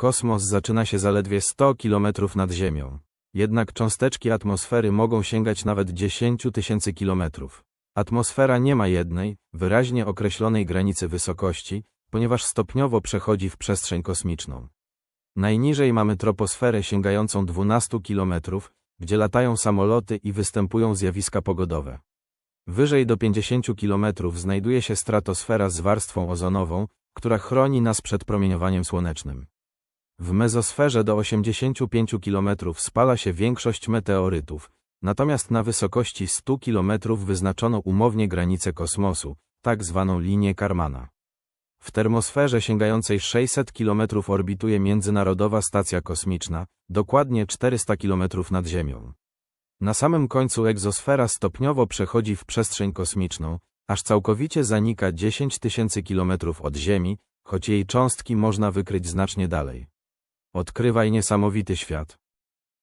Kosmos zaczyna się zaledwie 100 km nad Ziemią. Jednak cząsteczki atmosfery mogą sięgać nawet 10 tysięcy kilometrów. Atmosfera nie ma jednej, wyraźnie określonej granicy wysokości, ponieważ stopniowo przechodzi w przestrzeń kosmiczną. Najniżej mamy troposferę sięgającą 12 km, gdzie latają samoloty i występują zjawiska pogodowe. Wyżej do 50 km znajduje się stratosfera z warstwą ozonową, która chroni nas przed promieniowaniem słonecznym. W mezosferze do 85 km spala się większość meteorytów, natomiast na wysokości 100 km wyznaczono umownie granicę kosmosu, tak zwaną linię Karmana. W termosferze sięgającej 600 km orbituje Międzynarodowa Stacja Kosmiczna, dokładnie 400 km nad Ziemią. Na samym końcu egzosfera stopniowo przechodzi w przestrzeń kosmiczną, aż całkowicie zanika 10 tysięcy kilometrów od Ziemi, choć jej cząstki można wykryć znacznie dalej. Odkrywaj niesamowity świat.